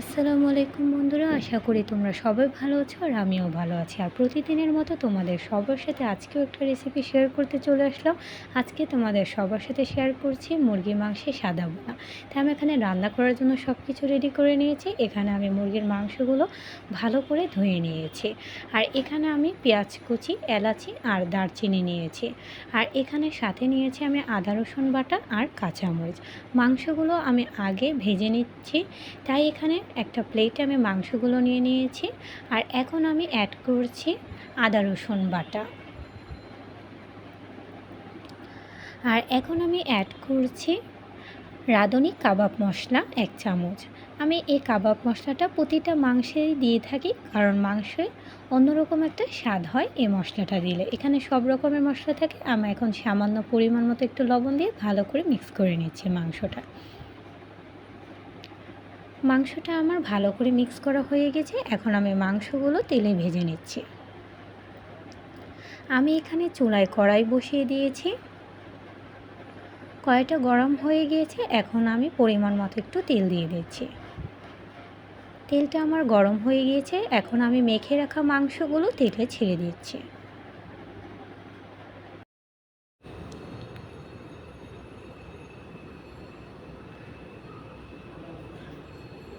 আসসালামু আলাইকুম বন্ধুরা, আশা করি তোমরা সবাই ভালো আছো আর আমিও ভালো আছি। আর প্রতিদিনের মতো তোমাদের সবার সাথে আজকেও একটা রেসিপি শেয়ার করতে চলে আসলাম। আজকে তোমাদের সবার সাথে শেয়ার করছি মুরগির মাংসের সাদা বোনা তাই আমি এখানে রান্না করার জন্য সব কিছু রেডি করে নিয়েছি। এখানে আমি মুরগির মাংসগুলো ভালো করে ধুয়ে নিয়েছি। আর এখানে আমি পেঁয়াজ কুচি, এলাচি আর দারচিনি নিয়েছি। আর এখানে সাথে নিয়েছি আমি আদা, রসুন বাটা আর কাঁচামরিচ। মাংসগুলো আমি আগে ভেজে নিচ্ছি। তাই এখানে একটা প্লেটে আমি মাংসগুলো নিয়ে নিয়েছি, আর এখন আমি অ্যাড করছি আদা, রসুন বাটা। আর এখন আমি অ্যাড করছি রাঁধুনি কাবাব মশলা এক চামচ। আমি এই কাবাব মশলাটা প্রতিটা মাংসেই দিয়ে থাকি, কারণ মাংসে অন্যরকম একটা স্বাদ হয় এই মশলাটা দিলে। এখানে সব রকমের মশলা থাকে, আমি এখন সামান্য পরিমাণ মতো একটু লবণ দিয়ে ভালো করে মিক্স করে নিচ্ছি মাংসটা। মাংসটা আমার ভালো করে মিক্স করা হয়ে গেছে। এখন আমি মাংসগুলো তেলে ভেজে নিচ্ছি। আমি এখানে চুলায় কড়াই বসিয়ে দিয়েছি। কড়াইটা গরম হয়ে গিয়েছে এখন আমি পরিমাণ মতো একটু তেল দিয়ে দিচ্ছি। তেলটা আমার গরম হয়ে গিয়েছে এখন আমি মেখে রাখা মাংসগুলো তেলে ছেড়ে দিচ্ছি।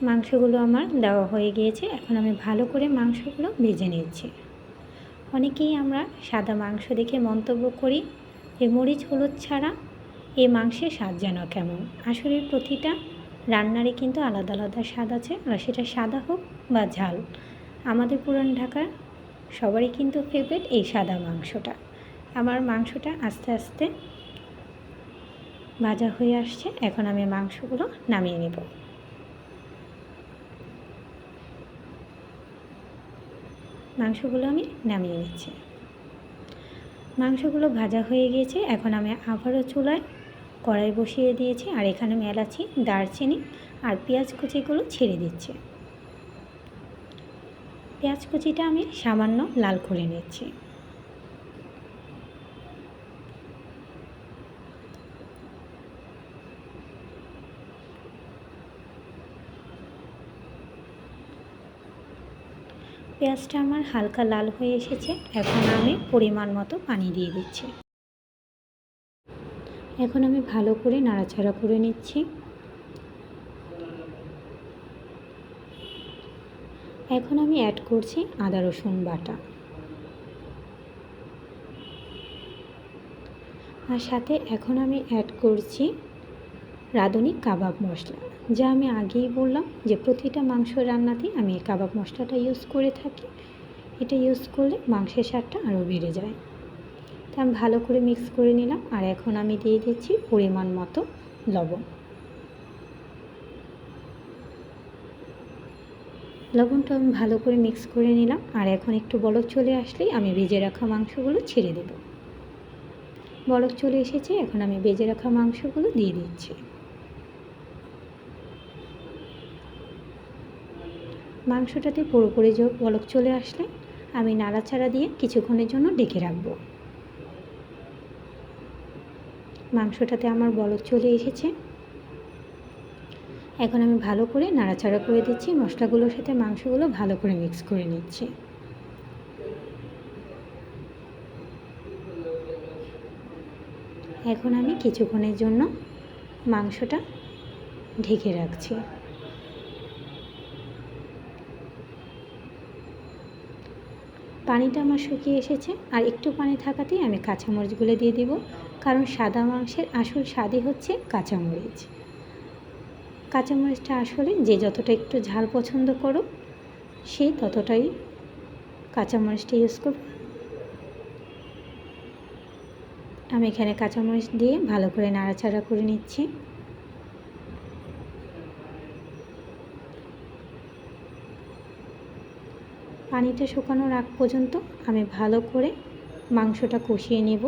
মাংসগুলো আমার দেওয়া হয়ে গিয়েছে। এখন আমি ভালো করে মাংসগুলো ভেজে নিচ্ছি। অনেকেই আমরা সাদা মাংস দেখে মন্তব্য করি যে, মরিচ, হলুদ ছাড়া এই মাংসের স্বাদ যেন কেমন? আসলে প্রতিটা রান্নারই কিন্তু আলাদা আলাদা স্বাদ আছে। আর সেটা সাদা হোক বা ঝাল, আমাদের পুরান ঢাকার সবারই কিন্তু ফেভারিট এই সাদা মাংসটা। আমার মাংসটা আস্তে আস্তে ভাজা হয়ে আসছে। এখন আমি মাংসগুলো নামিয়ে নেব। মাংসগুলো আমি নামিয়ে নিচ্ছি। মাংসগুলো ভাজা হয়ে গিয়েছে, এখন আমি আবারও চুলায় কড়াই বসিয়ে দিয়েছি, আর এখানে আমি এলাচি, দারচিনি আর পেঁয়াজ কুচিগুলো ছেড়ে দিচ্ছি। পেঁয়াজ কুচিটা আমি সামান্য লাল করে নিচ্ছি। পেঁয়াজটা আমার হালকা লাল হয়ে এসেছে। এখন আমি পরিমাণ মতো পানি দিয়ে দিচ্ছি। এখন আমি ভালো করে নাড়াচাড়া করে নিচ্ছি। এখন আমি অ্যাড করছি আদা, রসুন বাটা। আর সাথে এখন আমি অ্যাড করছি রাঁধুনি কাবাব মশলা। যা আমি আগেই বললাম যে প্রতিটা মাংস রান্নাতেই আমি এই কাবাব মশলাটা ইউজ করে থাকি। এটা ইউজ করলে মাংসের স্বাদটা আরও বেড়ে যায়। তা আমি ভালো করে মিক্স করে নিলাম আর এখন আমি দিয়ে দিচ্ছি পরিমাণ মতো লবণ। লবণটা আমি ভালো করে মিক্স করে নিলাম আর এখন একটু বলক চলে আসলেই আমি ভেজে রাখা মাংসগুলো ছেড়ে দেব। বলক চলে এসেছে, এখন আমি ভেজে রাখা মাংসগুলো দিয়ে দিচ্ছি। মাংসটাতে পুরোপুরি বলক চলে আসলে আমি নাড়াচাড়া দিয়ে কিছুক্ষণের জন্য ডেকে রাখব। মাংসটাতে আমার বলক চলে এসেছে। এখন আমি ভালো করে নাড়াচাড়া করে দিচ্ছি, মশলাগুলোর সাথে মাংসগুলো ভালো করে মিক্স করে নিচ্ছি। এখন আমি কিছুক্ষণের জন্য মাংসটা ঢেকে রাখছি। পানিটা আমার শুকিয়ে এসেছে, আর একটু পানি থাকাতেই আমি কাঁচামরিচগুলো দিয়ে দিব, কারণ সাদা মাংসের আসল স্বাদই হচ্ছে কাঁচামরিচ। কাঁচামরিচটা আসলে যে যতটা একটু ঝাল পছন্দ করো, সে ততটাই কাঁচামরিচটা ইউজ করবে আমি এখানে কাঁচামরিচ দিয়ে ভালো করে নাড়াচাড়া করে নিচ্ছি। পানিটা শুকানোর আগ পর্যন্ত আমি ভালো করে মাংসটা কষিয়ে নেব।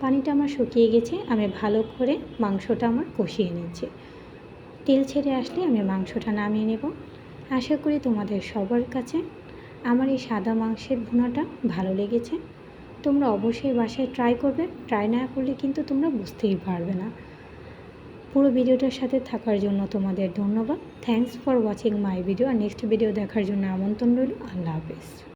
পানিটা আমার শুকিয়ে গেছে, আমি ভালো করে মাংসটা আমার কষিয়ে নিচ্ছি। তেল ছেড়ে আসলে আমি মাংসটা নামিয়ে নেব। আশা করি তোমাদের সবার কাছে আমার এই সাদা মাংসের ভুনাটা ভালো লেগেছে। তোমরা অবশ্যই বাসায় ট্রাই করবে, ট্রাই না করলে কিন্তু তোমরা বুঝতেই পারবে না। পুরো ভিডিওটার সাথে থাকার জন্য তোমাদের ধন্যবাদ। Thanks for watching my video R next video দেখার জন্য আমন্ত্রণ রইল। আল্লাহ হাফেজ।